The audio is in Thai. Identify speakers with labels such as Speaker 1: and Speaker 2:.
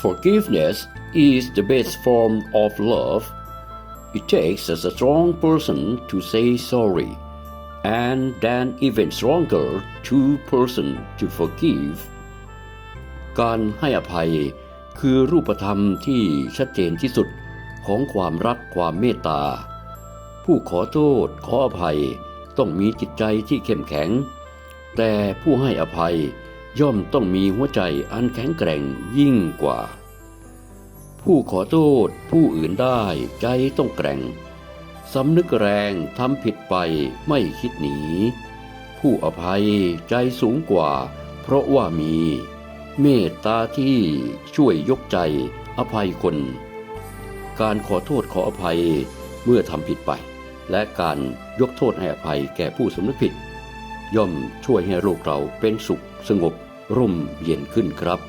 Speaker 1: Forgiveness is the best form of love. It takes a strong person to say sorry, and then even stronger two person to forgive. การให้อภัยคือรูปธรรมที่ชัดเจนที่สุดของความรักความเมตตา ผู้ขอโทษขออภัยต้องมีจิตใจที่เข้มแข็ง แต่ผู้ให้อภัย ย่อมต้องมีหัวใจอันแข็งแกร่งยิ่งกว่า ผู้ขอโทษผู้อื่นได้ใจต้องแกร่งสำนึกแรงทำผิดไปไม่คิดหนี ผู้อภัยใจสูงกว่า เพราะว่ามี เมตตาที่ช่วยยกใจอภัยคน การขอโทษขออภัยเมื่อทำผิดไป และการยกโทษให้อภัยแก่ผู้สำนึกผิด ย่อมช่วยให้โลกเราเป็นสุขสงบ ร่มเย็นขึ้นครับ